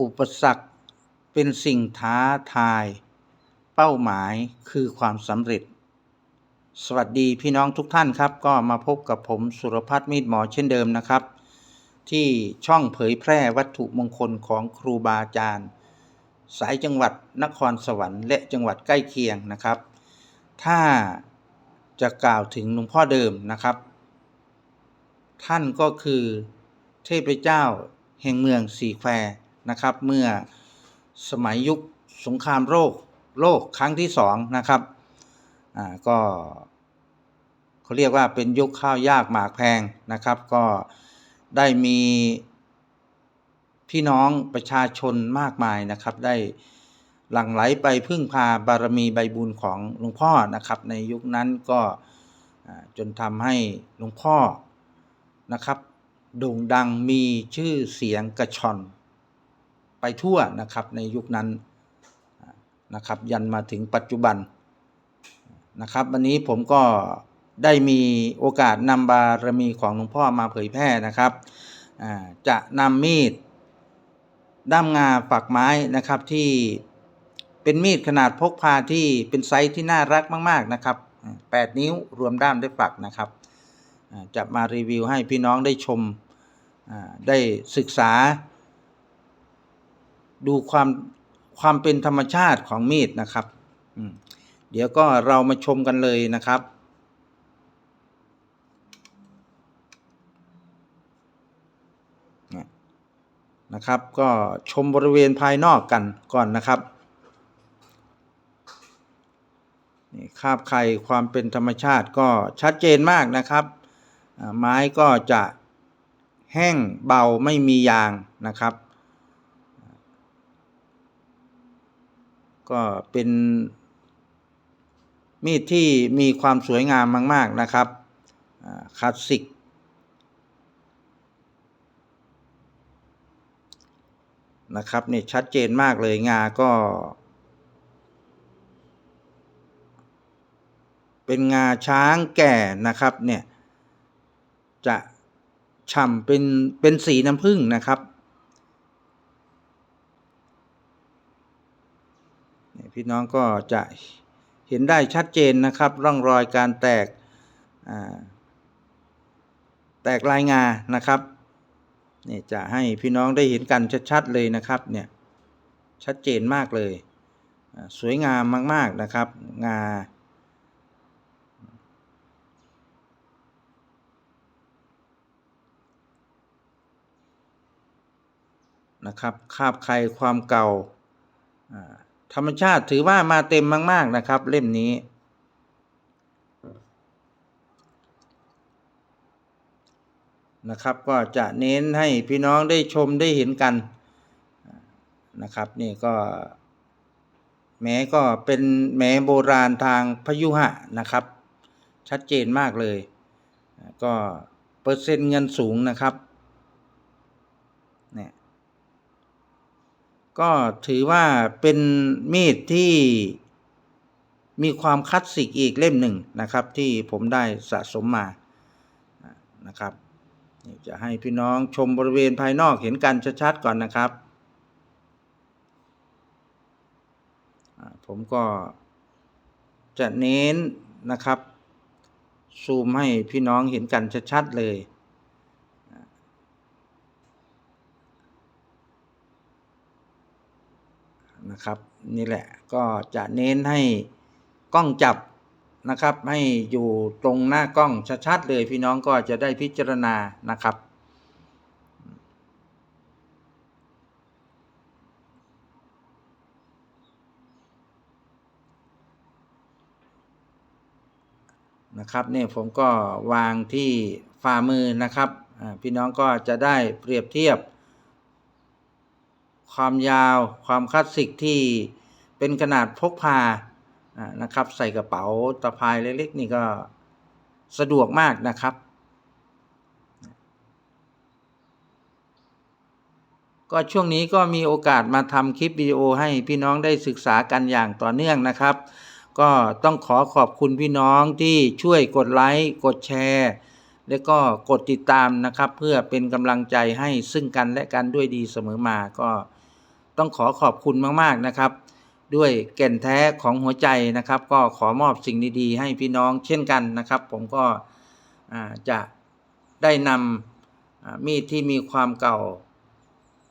อุปสรรคเป็นสิ่งท้าทาย เป้าหมายคือความสำเร็จ สวัสดีพี่น้องทุกท่านครับ ก็มาพบกับผมสุรพัฒน์มีดหมอเช่นเดิมนะครับ ที่ช่องเผยแพร่วัตถุมงคลของครูบาอาจารย์ สายจังหวัดนครสวรรค์และจังหวัดใกล้เคียงนะครับ ถ้าจะกล่าวถึงหลวงพ่อเดิมนะครับ ท่านก็คือเทพเจ้าแห่งเมืองสีแคว นะครับ เมื่อสมัยยุคสงครามโลกโลกครั้งที่สองนะครับอ่าก็เขาเรียกว่าเป็นยุคข้าวยากหมากแพงนะครับ ก็ได้มีพี่น้องประชาชนมากมายนะครับ ได้หลั่งไหลไปพึ่งพาบารมีใบบุญของหลวงพ่อนะครับ ในยุคนั้นก็อ่าจนทำให้หลวงพ่อนะครับโด่งดังมีชื่อเสียงกระชอน ไปทั่วนะครับในยุคนั้นนะครับยันมาถึงปัจจุบันนะครับวันนี้ผมก็ได้มีโอกาสนำบารมีของหลวงพ่อมาเผยแพร่นะครับจะนำมีดด้ามงาฝักไม้นะครับที่เป็นมีดขนาดพกพาที่เป็นไซส์ที่น่ารักมากๆนะครับ 8 นิ้วรวมด้ามด้วยฝักนะครับ จะมารีวิวให้พี่น้องได้ชมได้ศึกษา ดูความความเป็นธรรมชาติของมีดนะครับเดี๋ยวก็เรามาชมกันเลยนะครับนะครับ ก็ชมบริเวณภายนอกกันก่อนนะครับนี่คาบไข่ความเป็นธรรมชาติก็ชัดเจนมากนะครับ ไม้ก็จะแห้งเบาไม่มียางนะครับ ก็เป็นมีดที่มีความสวยงามมาก ๆ นะครับคลาสสิก นะครับนี่ชัดเจนมากเลยงาก็ เป็นงาช้างแก่นะครับเนี่ยจะฉ่ำเป็นเป็นสีน้ำผึ้งนะครับ พี่น้องก็จะเห็นได้ชัดเจนนะครับ ร่องรอยการแตกแตกลายงานะครับนี่จะให้พี่น้องได้เห็นกันชัดๆเลยนะครับเนี่ยชัดเจนมากเลย สวยงามมากๆนะครับ งานะครับคาบใครความเก่า ธรรมชาติถือว่ามาเต็มมาก ๆ นะครับ เล่มนี้ นะครับก็จะเน้นให้พี่น้องได้ชมได้เห็นกันนะครับ นี่ก็แม้ก็เป็นแม้โบราณทางพยุหะนะครับ ชัดเจนมากเลย ก็เปอร์เซ็นต์เงินสูงนะครับเนี่ย ก็ถือว่าเป็นมีดที่มีความคลาสสิกอีกเล่มหนึ่งนะครับ ที่ผมได้สะสมมานะครับจะให้พี่น้องชมบริเวณภายนอกเห็นกันชัดๆก่อนนะครับ ผมก็จะเน้นนะครับ ซูมให้พี่น้องเห็นกันชัดๆเลย นะครับ นี่แหละก็จะเน้นให้กล้องจับนะครับ ให้อยู่ตรงหน้ากล้องชัดๆเลยพี่น้องก็จะได้พิจารณานะครับนะครับเนี่ยผมก็วางที่ฝ่ามือนะครับพี่น้องก็จะได้เปรียบเทียบ ความยาว ความคลาสสิกที่เป็นขนาดพกพานะครับ ใส่กระเป๋าตะพายเล็กๆนี่ก็สะดวกมากนะครับ ก็ช่วงนี้ก็มีโอกาสมาทำคลิปวิดีโอให้พี่น้องได้ศึกษากันอย่างต่อเนื่องนะครับ ก็ต้องขอขอบคุณพี่น้องที่ช่วยกดไลค์กดแชร์และก็กดติดตามนะครับ เพื่อเป็นกำลังใจให้ซึ่งกันและกันด้วยดีเสมอมาก็ ต้องขอขอบคุณมากๆนะครับ ด้วยแก่นแท้ของหัวใจนะครับ ก็ขอมอบสิ่งดีๆ ให้พี่น้องเช่นกันนะครับ ผมก็จะได้นำมีดที่มีความเก่า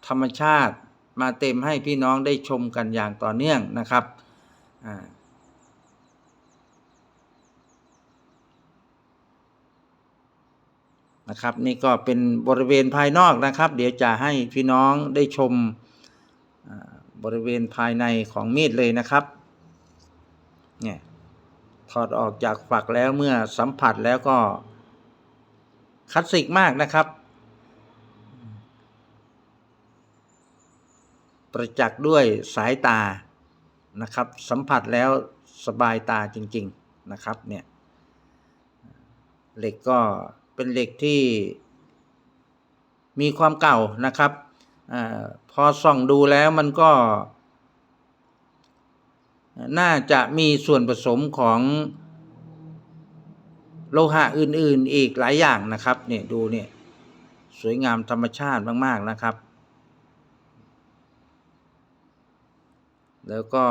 ธรรมชาติมาเต็มให้พี่น้องได้ชมกันอย่างต่อเนื่องนะครับนะครับนี่ก็เป็นบริเวณภายนอกนะครับ เดี๋ยวจะให้พี่น้องได้ชม บริเวณภายในของมีดเลยนะครับเนี่ยถอดออกจากฝักแล้วเมื่อสัมผัสแล้วก็คลาสสิกมากนะครับ ประจักษ์ด้วยสายตานะครับ สัมผัสแล้วสบายตาจริง ๆนะครับเนี่ยเหล็กก็เป็นเหล็กที่มีความเก่านะครับ อพอส่องดูแล้วมันก็ น่าจะมีส่วนผสมของโลหะอื่น ๆ อีกหลายอย่างนะครับเนี่ยดูเนี่ยสวยงามธรรมชาติมาก ๆ นะครับ แล้วก็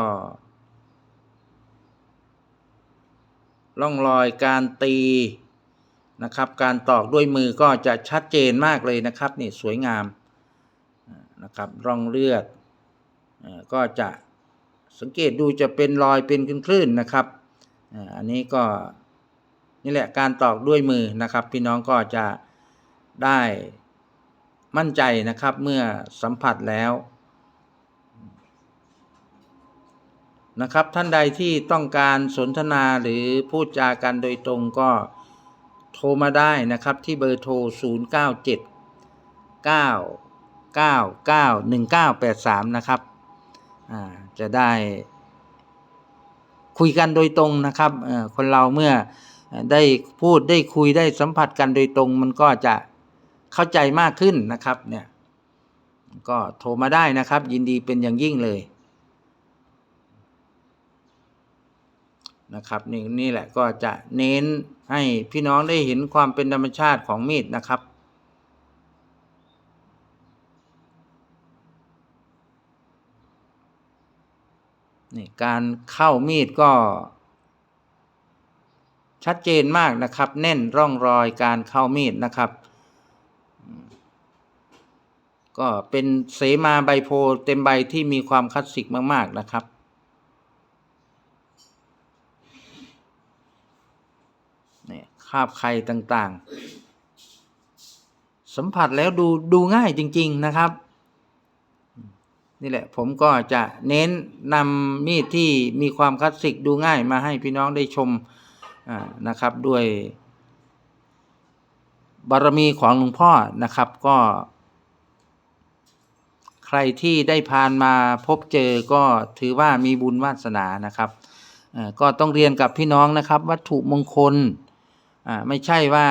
ร่องรอยการตีนะครับ การตอกด้วยมือก็จะชัดเจนมากเลยนะครับนี่สวยงาม นะครับร่องเลือดก็จะสังเกตดูจะเป็นรอยเป็นคลื่นๆนะครับอันนี้ก็นี่แหละการตอกด้วยมือนะครับ พี่น้องก็จะได้มั่นใจนะครับเมื่อสัมผัสแล้วนะครับท่านใดที่ต้องการสนทนาหรือพูดจากันโดยตรงก็โทรมาได้นะครับที่เบอร์โทร 0 9 7 9 9 9 1 9 8 3 นะครับอ่าจะได้คุยกันโดยตรงนะครับคนเราเมื่อได้พูดได้คุยได้สัมผัสกันโดยตรง มันก็จะเข้าใจมากขึ้นนะครับเนี่ยก็โทรมาได้นะครับ ยินดีเป็นอย่างยิ่งเลยนะครับนี่นี่แหละก็จะเน้นให้พี่น้องได้เห็นความเป็นธรรมชาติของมีดนะครับ นี่การเข้ามีดก็ ชัดเจนมากนะครับ แน่นร่องรอยการเข้ามีดนะครับ ก็เป็นเสมาใบโพเต็มใบที่มีความคลาสสิกมาก ๆ นะครับเนี่ยคาบไข่ต่าง ๆ สัมผัสแล้วดูดูง่ายจริง ๆ นะครับ นี่แหละผมก็จะเน้นนำมีดที่มีความคลาสสิกดูง่ายมาให้พี่น้องได้ชมนะครับด้วยบารมีของหลวงพ่อนะครับก็ ใครที่ได้ผ่านมาพบเจอก็ถือว่ามีบุญวาสนานะครับก็ต้องเรียนกับพี่น้องนะครับ วัตถุมงคลไม่ใช่ว่า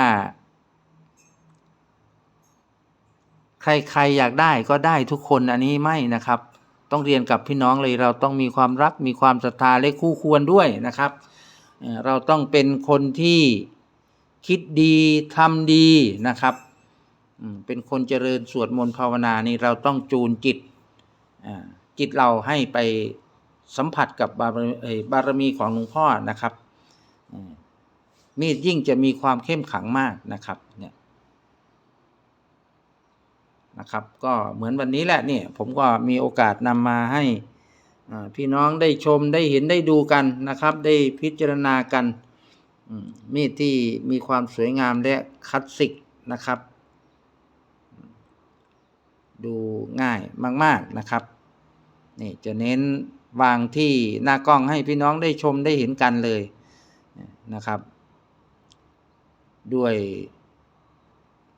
ใครๆอยากได้ก็ได้ทุกคนอันนี้ไม่นะครับ ต้องเรียนกับพี่น้องเลยเราต้องมีความรักมีความศรัทธาและคู่ควรด้วยนะครับ เราต้องเป็นคนที่คิดดีทำดีนะครับเป็นคนเจริญสวดมนต์ภาวนานี่เราต้องจูนจิตจิตเราให้ไปสัมผัสกับบารบารมีของหลวงพ่อนะครับมีดยิ่งจะมีความเข้มขังมากนะครับเนี่ย นะครับ ก็เหมือนวันนี้แหละนี่ผมก็มีโอกาสนำมาให้พี่น้องได้ชมได้เห็นได้ดูกันนะครับ ได้พิจารณากันมีดที่มีความสวยงามและคลาสสิกนะครับ ดูง่ายมาก ๆนะครับนี่จะเน้นวางที่หน้ากล้องให้พี่น้องได้ชมได้เห็นกันเลยนะครับ ด้วย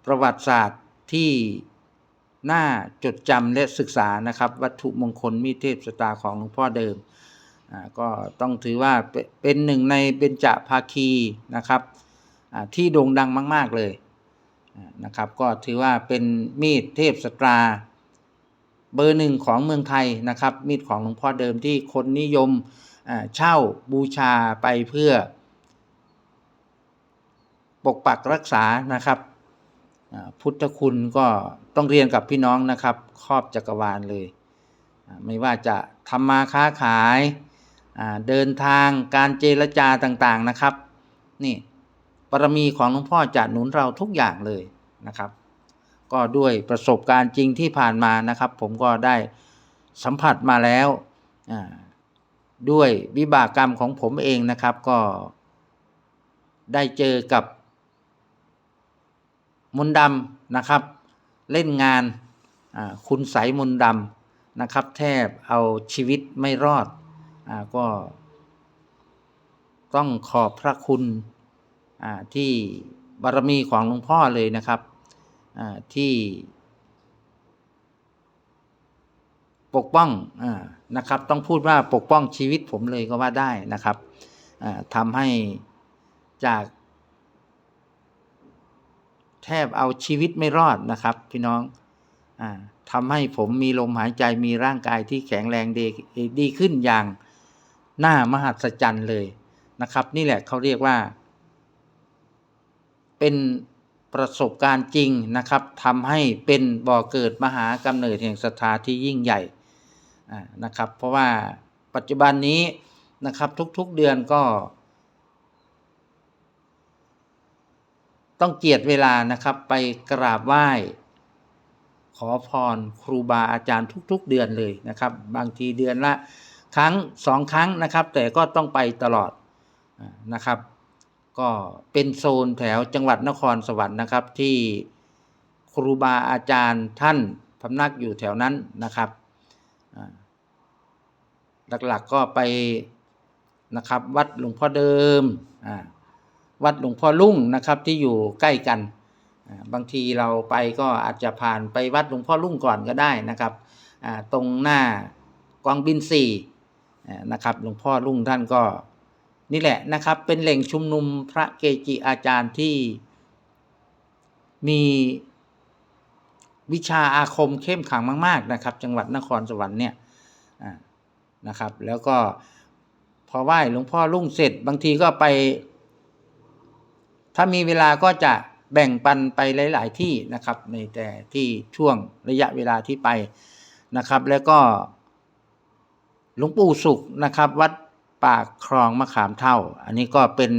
ประวัติศาสตร์ที่ หน่าจดจำและศึกษานะครับ วัตถุมงคลมีเทพสตาของหลวงพ่อเดิมก็ต้องถือว่าเป็นหนึ่งในเบญจภาคีนะครับที่โด่งดังมาก ๆเลยนะครับ ก็ถือว่าเป็นมีดเทพสตรา เบอร์หนึ่งของเมืองไทยนะครับ มีดของหลวงพ่อเดิมที่คนนิยมเช่าบูชาไปเพื่อ ปกปักรักษานะครับ พุทธคุณก็ต้องเรียนกับพี่น้องนะครับ ครอบจักรวาลเลย ไม่ว่าจะทำมาค้าขายเดินทางการเจรจาต่างๆนะครับ นี่บารมีของหลวงพ่อจะหนุนเราทุกอย่างเลยนะครับ ก็ด้วยประสบการณ์จริงที่ผ่านมานะครับ ผมก็ได้สัมผัสมาแล้วด้วยวิบากกรรมของผมเองนะครับ ก็ได้เจอกับ มนดำนะครับ เล่นงานคุณใสยมนดำนะครับ แทบเอาชีวิตไม่รอดอก็ต้องขอบพระคุณที่บารมีของหลวงพ่อเลยนะครับที่ปกป้องอนะครับ ต้องพูดว่าปกป้องชีวิตผมเลยก็ว่าได้นะครับทำให้จาก แทบเอาชีวิตไม่รอดนะครับ พี่น้องอทำให้ผมมีลมหายใจมีร่างกายที่แข็งแรงดีดีขึ้นอย่างน่ามหัศจรรย์เลยนะครับ นี่แหละเขาเรียกว่า เป็นประสบการณ์จริงนะครับทำให้เป็นบ่อเกิดมหากำเนิดแห่งศรัทธาที่ยิ่งใหญ่นะครับ เพราะว่าปัจจุบันนี้นะครับทุกๆเดือนก็ ต้องเจียดเวลานะครับไปกราบไหว้ ขอพรครูบาอาจารย์ทุก ๆ เดือนเลยนะครับ บางทีเดือนละครั้งสองครั้งนะครับ แต่ก็ต้องไปตลอดนะครับ ก็เป็นโซนแถวจังหวัดนครสวรรค์นะครับ ที่ครูบาอาจารย์ท่านพำนักอยู่แถวนั้นนะครับหลักๆก็ไปนะครับวัดหลวงพ่อเดิมอ่า วัดหลวงพ่อลุ่งนะครับที่อยู่ใกล้กัน บางทีเราไปก็อาจจะผ่านไปวัดหลวงพ่อลุ่งก่อนก็ได้นะครับตรงหน้ากองบินสี่นะครับหลวงพ่อลุ่งท่านก็นี่แหละนะครับเป็นแหล่งชุมนุมพระเกจิอาจารย์ที่มีวิชาอาคมเข้มขังมาก ๆนะครับ จังหวัดนครสวรรค์เนี่ยนะครับ แล้วก็พอไหว้หลวงพ่อลุ่งเสร็จ บางทีก็ไป ถ้ามีเวลาก็จะแบ่งปันไปหลาย ๆ ที่นะครับ ในแต่ที่ช่วงระยะเวลาที่ไปนะครับ แล้วก็หลวงปู่สุขนะครับ วัดปากคลองมะขามเท่า อันนี้ก็เป็น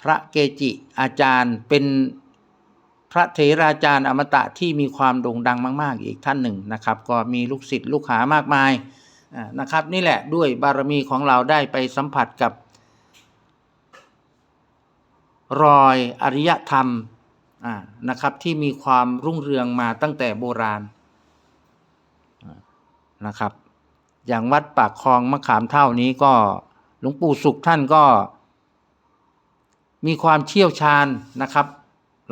พระเกจิอาจารย์เป็นพระเถราจารย์อมตะที่มีความโด่งดังมาก ๆ อีกท่านหนึ่งนะครับ ก็มีลูกศิษย์ลูกหามากมายนะครับ นี่แหละด้วยบารมีของเราได้ไปสัมผัสกับ รอยอริยธรรมนะครับที่มีความรุ่งเรืองมาตั้งแต่โบราณนะครับ อย่างวัดปากคลองมะขามเท่านี้ก็หลวงปู่สุขท่านก็ มีความเชี่ยวชาญนะครับ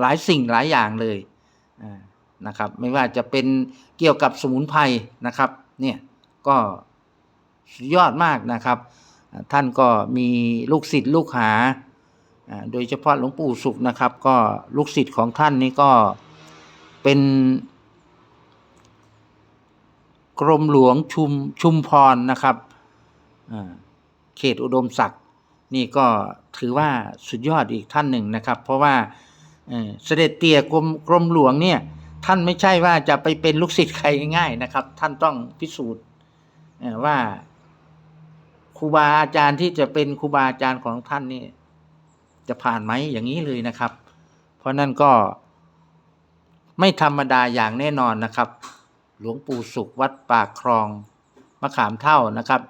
หลายสิ่งหลายอย่างเลยนะครับ ไม่ว่าจะเป็นเกี่ยวกับสมุนไพรนะครับ เนี่ยก็ยอดมากนะครับ ท่านก็มีลูกศิษย์ลูกหา โดยเฉพาะหลวงปู่สุขนะครับ ก็ลูกศิษย์ของท่านนี่ก็เป็นกรมหลวงชุมชุมพรนะครับเขตอุดมศักดิ์นี่ก็ถือว่าสุดยอดอีกท่านหนึ่งนะครับ เพราะว่าเอ่อเสด็จเตี่ยกรมกรมหลวงเนี่ยท่านไม่ใช่ว่าจะไปเป็นลูกศิษย์ใครง่ายๆนะครับ ท่านต้องพิสูจน์ว่าครูบาอาจารย์ที่จะเป็นครูบาอาจารย์ของท่านนี่ จะผ่านไหมอย่างนี้เลยนะครับ เพราะนั่นก็ ไม่ธรรมดาอย่างแน่นอนนะครับ หลวงปู่สุขวัดปากคลองมะขามเท่านะครับ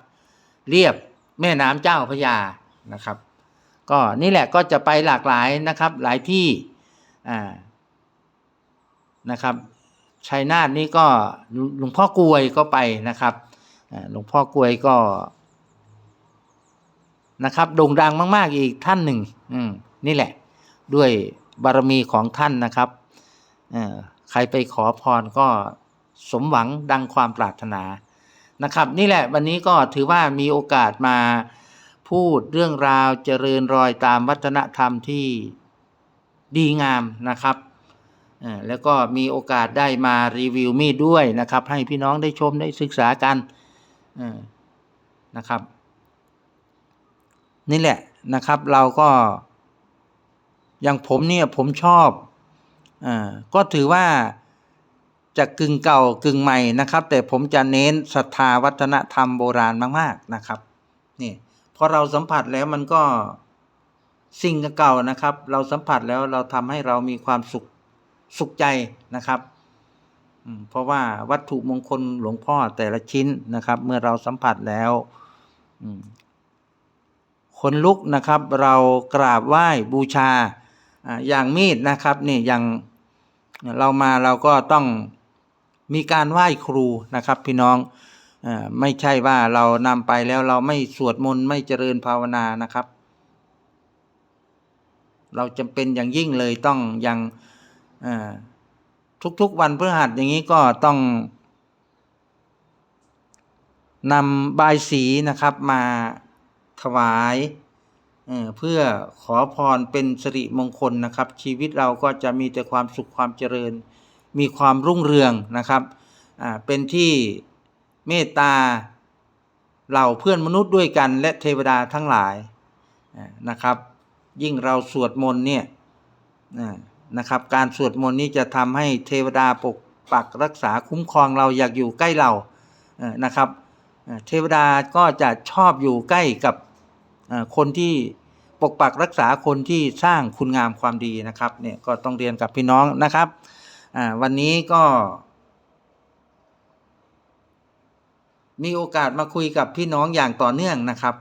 เรียบแม่น้ำเจ้าพยานะครับ ก็นี่แหละก็จะไปหลากหลายนะครับ หลายที่อ่านะครับชัยนาทนี่ก็หลวงพ่อกลวยก็ไปนะครับหลวงพ่อกลวยก็ นะครับโด่งดังมากๆอีกท่านหนึ่งนี่แหละ ด้วยบารมีของท่านนะครับใครไปขอพรก็สมหวังดังความปรารถนานะครับ นี่แหละวันนี้ก็ถือว่ามีโอกาสมาพูดเรื่องราวเจริญรอยตามวัฒนธรรมที่ดีงามนะครับแล้วก็มีโอกาสได้มารีวิวมีดด้วยนะครับ ให้พี่น้องได้ชมได้ศึกษากันนะครับ นี่แหละนะครับเราก็อย่างผมเนี่ยผมชอบอ่าก็ถือว่าจะกึ่งเก่ากึ่งใหม่นะครับ แต่ผมจะเน้นศรัทธาวัฒนธรรมโบราณมากๆนะครับนี่พอเราสัมผัสแล้วมันก็สิ่งเก่านะครับ เราสัมผัสแล้วเราทำให้เรามีความสุขสุขใจนะครับเพราะว่าวัตถุมงคลหลวงพ่อแต่ละชิ้นนะครับ เมื่อเราสัมผัสแล้ว คนลุกนะครับ เรากราบไหว้บูชาอย่างมีดนะครับนี่อย่างเรามาเราก็ต้องมีการไหว้ครูนะครับพี่น้องไม่ใช่ว่าเรานำไปแล้วเราไม่สวดมนต์ไม่เจริญภาวนานะครับ เราจำเป็นอย่างยิ่งเลยต้องอย่างทุกๆวันพฤหัสอย่างนี้ก็ต้องนำบายสีนะครับมา ถวายเเพื่อขอพรเป็นสิริมงคลนะครับ ชีวิตเราก็จะมีแต่ความสุขความเจริญ มีความรุ่งเรืองนะครับเป็นที่เมตตาเหล่าเพื่อนมนุษย์ด้วยกันและเทวดาทั้งหลายนะครับ ยิ่งเราสวดมนต์เนี่ยนะครับ การสวดมนต์นี้จะทำให้เทวดาปกปักรักษาคุ้มครองเราอยากอยู่ใกล้เรานะครับ เทวดาก็จะชอบอยู่ใกล้กับ คนที่ปกปักรักษาคนที่สร้างคุณงามความดีนะครับเนี่ยก็ต้องเรียนกับพี่น้องนะครับวันนี้ก็ มีโอกาสมาคุยกับพี่น้องอย่างต่อเนื่องนะครับ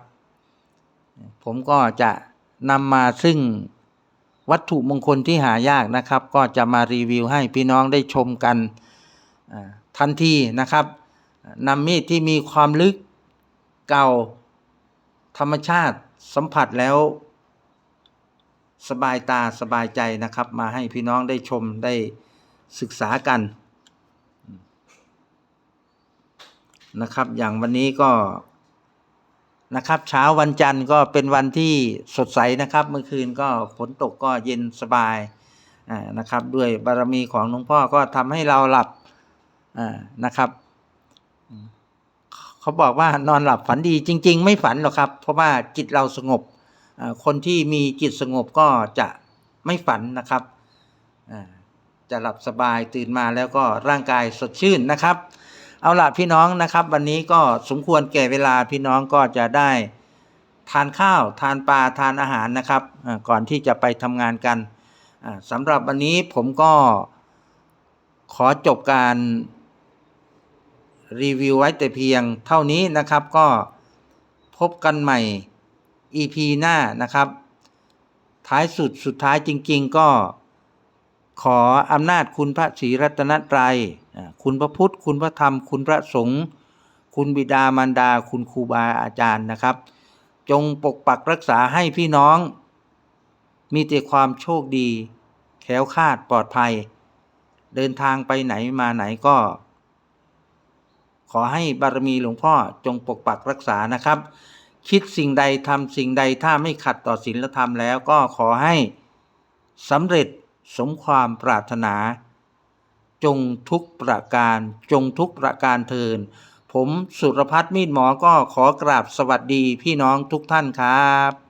ผมก็จะนำมาซึ่งวัตถุมงคลที่หายากนะครับ ก็จะมารีวิวให้พี่น้องได้ชมกันทันทีนะครับนำมีดที่มีความลึกเก่า ธรรมชาติสัมผัสแล้ว สบายตาสบายใจนะครับ มาให้พี่น้องได้ชมได้ศึกษากันนะครับ อย่างวันนี้ก็นะครับ เช้าวันจันทร์ก็เป็นวันที่สดใสนะครับ เมื่อคืนก็ฝนตกก็เย็นสบายนะครับ ด้วยบารมีของหลวงพ่อก็ทำให้เราหลับนะครับ เขาบอกว่านอนหลับฝันดีจริง ๆ ไม่ฝันหรอกครับ เพราะว่าจิตเราสงบคนที่มีจิตสงบก็จะไม่ฝันนะครับจะหลับสบายตื่นมาแล้วก็ร่างกายสดชื่นนะครับ เอาล่ะพี่น้องนะครับ วันนี้ก็สมควรแก่เวลาพี่น้องก็จะได้ทานข้าวทานปลาทานอาหารนะครับ ก่อนที่จะไปทำงานกันสำหรับวันนี้ผมก็ขอจบการ รีวิวไว้แต่เพียงเท่านี้นะครับก็พบกันใหม่ EP หน้านะครับ ท้ายสุดสุดท้ายจริง ๆ ก็ขออำนาจคุณพระศรีรัตนตรัย คุณพระพุทธ คุณพระธรรม คุณพระสงฆ์ คุณบิดามารดา คุณครูบาอาจารย์นะครับ จงปกปักรักษาให้พี่น้อง มีแต่ความโชคดีแคล้วคาดปลอดภัย เดินทางไปไหนมาไหนก็ อให้บารมีหลวงพ่อจงปกปักรักษานะครับ คิดสิ่งใดทำสิ่งใดถ้าไม่ขัดต่อศีลธรรมแล้วก็ขอให้สำเร็จสมความปรารถนา จงทุกประการ จงทุกประการเทินผมสุรพัฒน์มีดหมอก็ขอกราบสวัสดีพี่น้องทุกท่านครับ